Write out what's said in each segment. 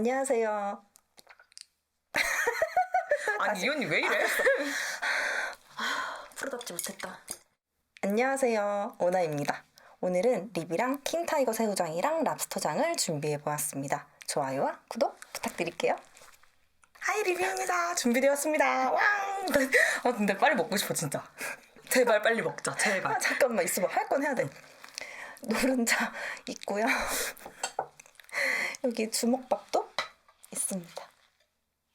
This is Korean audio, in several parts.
안녕하세요. 아니 이 언니 왜 이래? 프로답지 못했다. 안녕하세요. 오나입니다. 오늘은 립이랑 킹타이거 새우장이랑 랍스터장을 준비해 보았습니다. 좋아요와 구독 부탁드릴게요. 하이 리뷰입니다. 준비되었습니다. 왕. 아 근데 빨리 먹고 싶어 진짜. 제발 빨리 먹자. 아, 제발. 잠깐만 있어봐. 할 건 해야 돼. 노른자 있고요. 여기 주먹밥도 있습니다.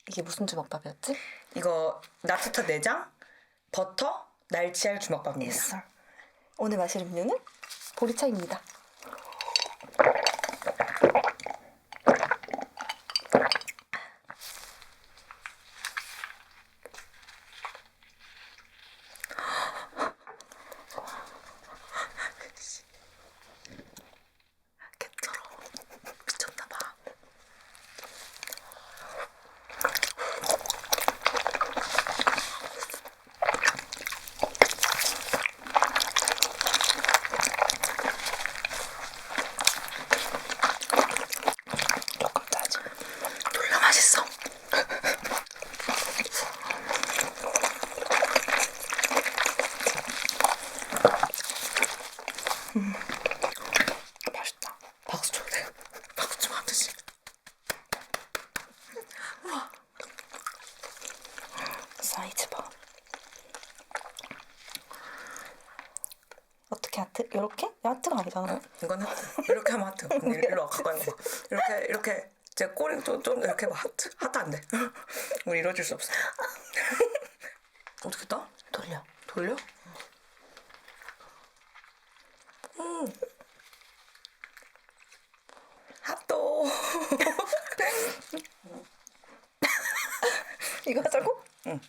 이게 무슨 주먹밥이었지? 이거 랍스터 내장, 버터, 날치알 주먹밥입니다. 오늘 마실 음료는 보리차입니다. 개쩔어. 미쳤나봐. 조금 짜지. 졸라 맛있어. 맛있다. 박수 쳐도 돼. 좀 하듯이. 사이즈 봐. 어떻게 하트? 이렇게? 하트가 아니잖아. 응? 이건 하트. 이렇게 하면 하트. 언니 일로 와 가까이 와. 이렇게 이렇게 제 꼬리 좀, 좀 이렇게 봐 하트. 하트 안 돼. 우리 이뤄줄 수 없어. 어떻게 따? 돌려. 돌려? 음. 핫도. 이거 하자고? 응.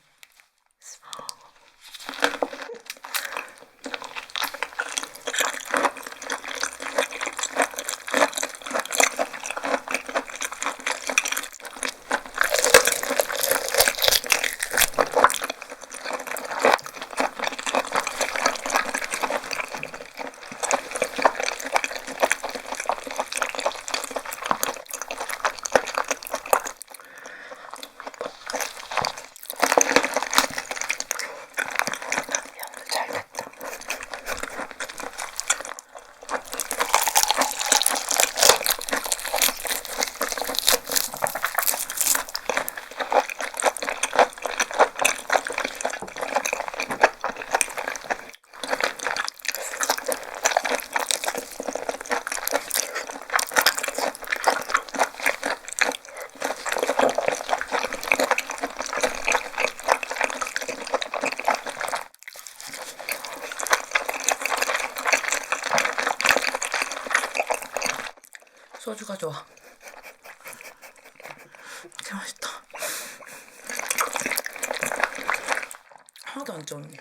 소주가 좋아. 개 맛있다. 하나도 안 쪄, 언니.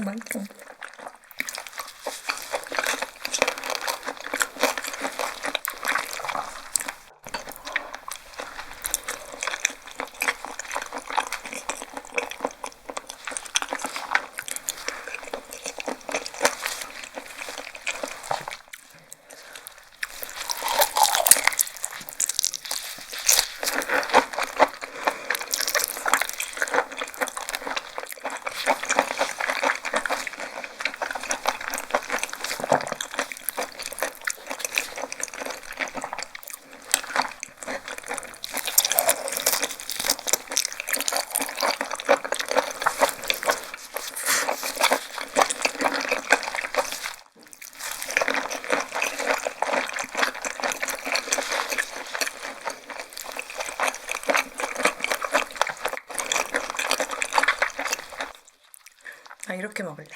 맛 이렇게 먹을래.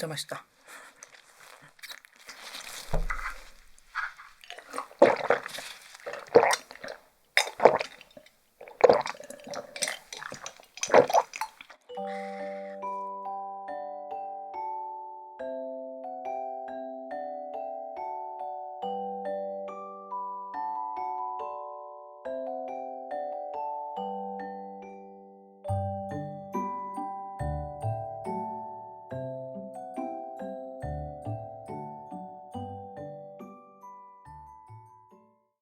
잘 먹네. 진짜 맛있다.